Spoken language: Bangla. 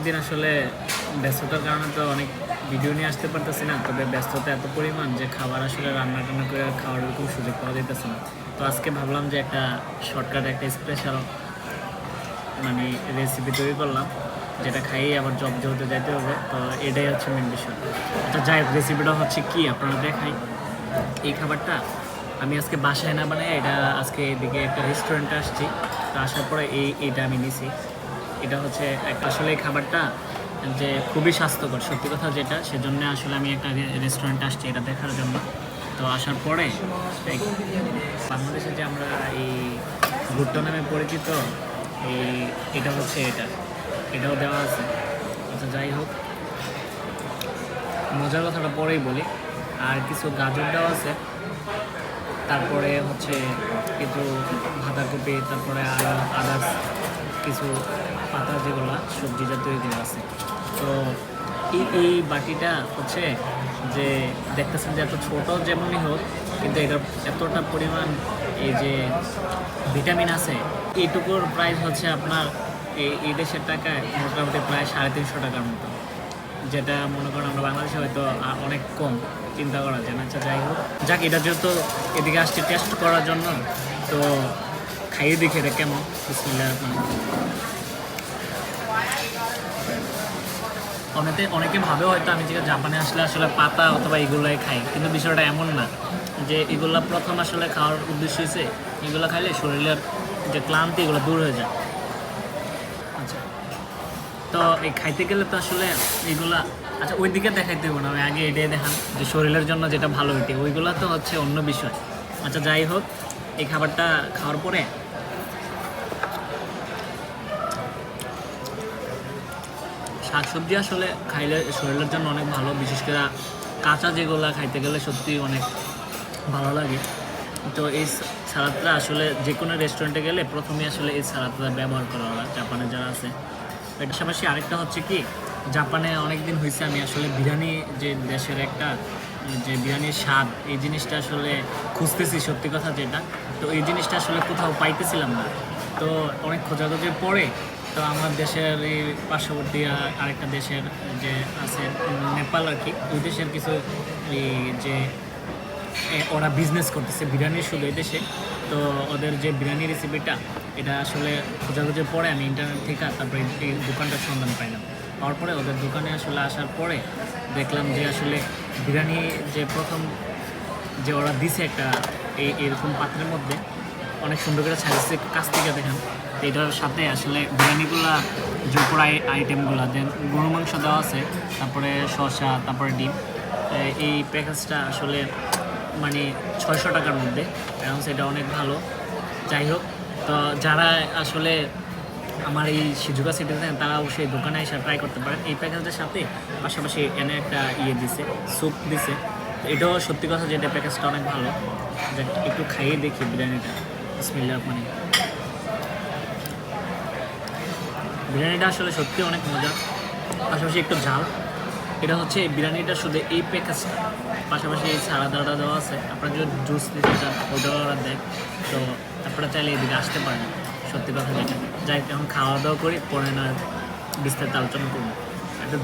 অনেকদিন আসলে ব্যস্ততার কারণে তো অনেক ভিডিও নিয়ে আসতে পারতেছি না, তবে ব্যস্ততা এত পরিমাণ যে খাবার আসলে রান্না টান্না করে খাওয়ার এরকম সুযোগ পাওয়া যেতেছে না। তো আজকে ভাবলাম যে একটা শর্টকাট একটা স্পেশাল মানে রেসিপি তৈরি করলাম, যেটা খাইয়ে আবার জব যেহেতু যাইতে হবে, তো এটাই হচ্ছে মেন বিষয়। আচ্ছা যাই রেসিপিটা হচ্ছে কি আপনারা দেখাই। এই খাবারটা আমি আজকে বাসায় না বানাই, এটা আজকে এদিকে একটা রেস্টুরেন্টে আসছি, তো আসার পরে এই, এটা আমি নিছি। এটা হচ্ছে আসলে খাবারটা যে খুবই স্বাস্থ্যকর। সত্যি কথা যেটা, সেজন্য আসলে আমি একটা রেস্টুরেন্টে আসছি এটা দেখার জন্য। তো আসার পরে বাংলাদেশে যে আমরা এই ভুট্টা নামে পরিচিত, এই এটা হচ্ছে এটা। এটাও দেওয়া আছে। আচ্ছা যাই হোক। মজার কথাটা পরেই বলি। আর কিছু গাজর দেওয়া আছে। তারপরে হচ্ছে কিছু বাঁধাকপি, তারপরে আর আদার্স কিছু পাতা যেগুলো, সবজি জাতীয় এগুলো আছে। তো এই এই বাটিটা হচ্ছে যে দেখতেছেন যে এত ছোট যেমনই হোক, কিন্তু এটার এতটা পরিমাণ এই যে ভিটামিন আছে, এইটুকুর প্রাইস হচ্ছে আপনার এই এই দেশের টাকায় মোটামুটি প্রায় সাড়ে তিনশো টাকার মতো। যেটা মনে করেন আমরা বাংলাদেশে হয়তো অনেক কম চিন্তা করা যায় না। আচ্ছা যাই হোক, যাক, এটা যেহেতু এদিকে আসছে টেস্ট করার জন্য, তো খাইয়ে দেখি এটা কেমন। বিসমিল্লাহ রহমান অনেকে অনেকে ভাবে হয়তো আমি যেটা জাপানে আসলে আসলে পাতা অথবা এগুলোই খাই, কিন্তু বিষয়টা এমন না যে এগুলা প্রথম আসলে খাওয়ার উদ্দেশ্য হয়েছে এগুলো খাইলে শরীরের যে ক্লান্তি এগুলো দূর হয়ে যায়। আচ্ছা তো এই খাইতে গেলে তো আসলে এগুলা আচ্ছা ওই দিকে দেখাইতে হবে না, আমি আগে এটাই দেখান যে শরীরের জন্য যেটা ভালো ওইটি ওইগুলো তো হচ্ছে অন্য বিষয়। আচ্ছা যাই হোক, এই খাবারটা খাওয়ার পরে শাকসবজি আসলে খাইলে শরীরের জন্য অনেক ভালো, বিশেষ করে কাঁচা যেগুলো খাইতে গেলে সত্যি অনেক ভালো লাগে। তো এই সালাদটা আসলে যে কোনো রেস্টুরেন্টে গেলে প্রথমে আসলে এই সালাদটা ব্যবহার করা হয়, জাপানে যারা আছে। এর পাশাপাশি আরেকটা হচ্ছে কি, জাপানে অনেক দিন হয়েছে আমি আসলে বিরিয়ানি যে দেশের একটা, যে বিরিয়ানির স্বাদ, এই জিনিসটা আসলে খুঁজতেছি, সত্যি কথা যেটা। তো এই জিনিসটা আসলে কোথাও পাইতেছিলাম না। তো অনেক খোঁজাখুঁজির পরে তো আমার দেশের এই পার্শ্ববর্তী আরেকটা দেশের যে আছে, নেপাল আর কি ওই দেশের কিছু এই যে ওরা বিজনেস করতেছে, বিরিয়ানির শুধু এই দেশে। তো ওদের যে বিরিয়ানি রেসিপিটা এটা আসলে খোঁজাখুঁজির পরে আমি ইন্টারনেট থেকে তারপরে এই- দোকানটার সন্ধান পাইলাম। পাওয়ার পরে ওদের দোকানে আসলে আসার পরে দেখলাম যে আসলে বিরিয়ানি যে প্রথম যে ওরা দিছে একটা এই এরকম পাত্রের মধ্যে অনেক সুন্দর করে সাজিয়েছে কাছ থেকে দেখেন। এটার সাথে আসলে বিরিয়ানিগুলা আই- আইটেমগুলো দেন গরু মাংস দেওয়া আছে, তারপরে শসা, তারপরে ডিম। এই প্যাকেজটা আসলে মানে ছয়শো টাকার মধ্যে। এবং সেটা অনেক ভালো। যাই হোক, তো যারা আসলে আমার এই সিজুকা সিটিতে থাকেন তারা অবশ্যই দোকানে এসে ট্রাই করতে পারেন। এই প্যাকেজটার সাথে পাশাপাশি এনে একটা ইয়ে দিছে স্যুপ দিছে। এটাও সত্যি কথা যে এটা প্যাকেজটা অনেক ভালো। একটু খাইয়ে দেখি বিরিয়ানিটা। বিরিয়ানিটা আসলে সত্যি অনেক মজা। পাশাপাশি একটু ঝাল। এটা হচ্ছে এই বিরিয়ানিটা শুধু এই প্যাকেজটা পাশাপাশি এই সালাদাটা দেওয়া আছে। আপনারা যদি জুস দিতে চান, ওটাও ওরা দেয়। তো আপনারা চাইলে এদিকে আসতে পারেন। সত্যি কথা যাই এখন খাওয়া দাওয়া করি, পরে না বিস্তারিত আলোচনা করব। একটা